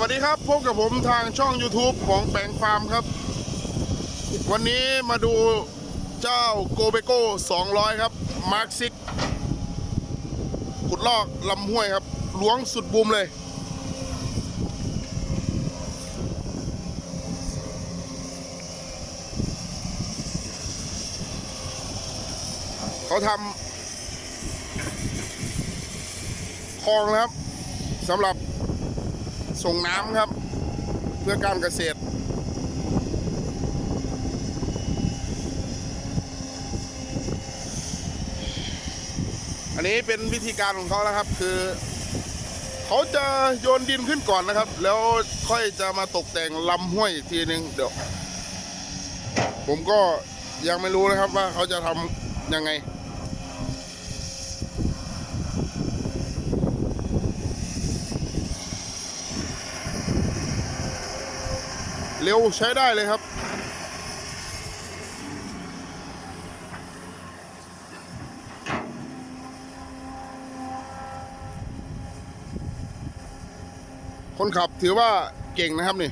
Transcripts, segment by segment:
วัสดีครับพบกับผมทางช่อง YouTube ของแปลงฟาร์มครับ วันนี้มาดูเจ้าโกเบโก้ 200 ครับ มาร์คซิกขุดลอกลำห้วยครับล้วงสุดบูมเลย เขาทำคลองนะครับสำหรับ ส่งน้ำครับ เพื่อการเกษตร อันนี้เป็นวิธีการของเขานะครับ คือ เขาจะโยนดินขึ้นก่อนนะครับ แล้วค่อยจะมาตกแต่งลำห้วยอีกทีหนึ่งเดี๋ยว ผมก็ยังไม่รู้นะครับว่าเขาจะทำยังไง เร็วใช้ได้เลยครับ คนขับถือว่าเก่งนะครับนี่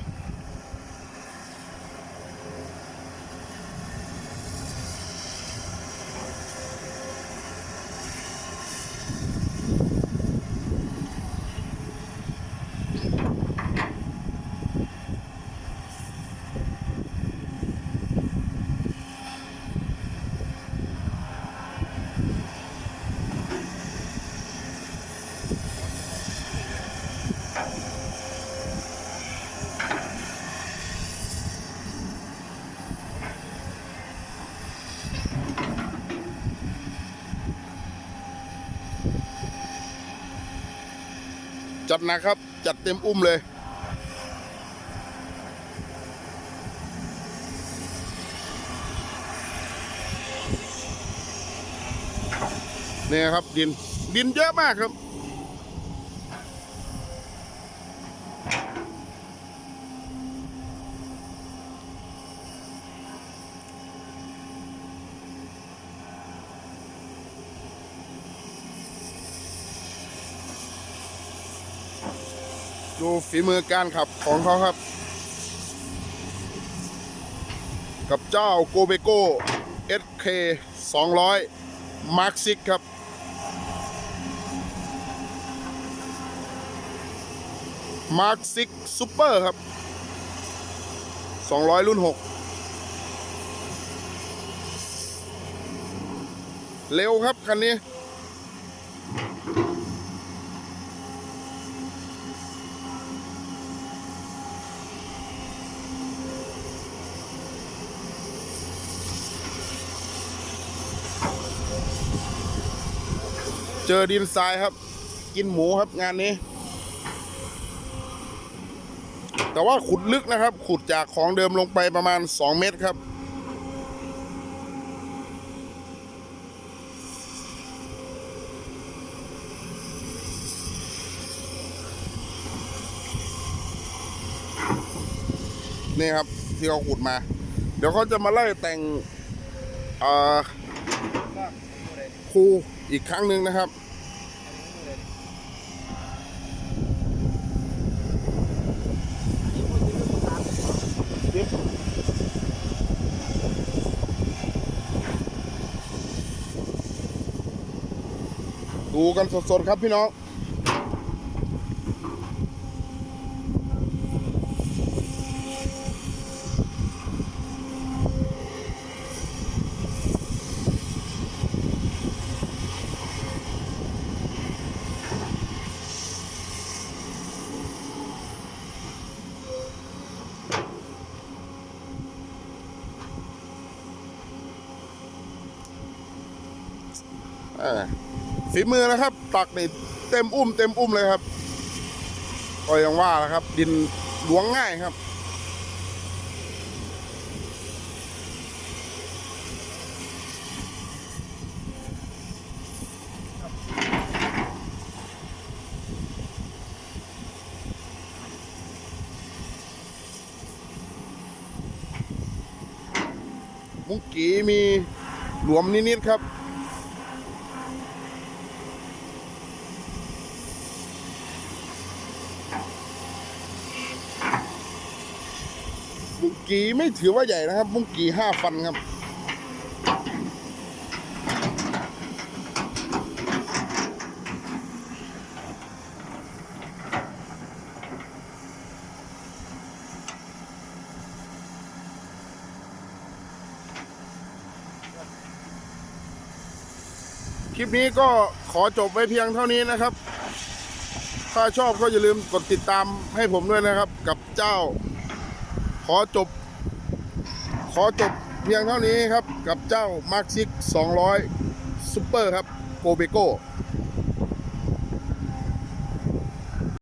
จัดหนักครับ จัดเต็มอุ้มเลยเนี่ยครับดินดินเยอะมากครับ ดูฝีมือการขับของเขาครับ กับเจ้าโกเบโก้ SK 200 Mark 6ครับ Mark 6 Super ครับ 200 รุ่น 6 เร็วครับคันนี้ เจอดินทรายครับ กินหมูครับงานนี้ แต่ว่าขุดลึกนะครับ ขุดจากของเดิมลงไปประมาณ 2 เมตรครับ นี่ครับที่เขาขุดมา เดี๋ยวเขาจะมาไล่แต่ง เอ่อ คูอีกครั้งหนึ่งนะครับ ดูกันสดๆครับพี่น้อง ฝีมือนะครับ ตักนี่เต็มอุ้มเต็มอุ้มเลยครับก็ยังว่าแล้วครับ ดินหลวงง่ายครับมุกกี้มีหลวมนิดๆครับ บุ้งกีไม่ถือว่าใหญ่นะครับบุ้งกีห้าฟันครับคลิปนี้ก็ขอจบไว้เพียงเท่านี้นะครับ ถ้าชอบก็อย่าลืมกดติดตามให้ผมด้วยนะครับ กับเจ้า ขอจบ ขอจบเพียงเท่านี้ครับ กับเจ้ามาร์คซิก200ซูเปอร์ครับโกเบโก้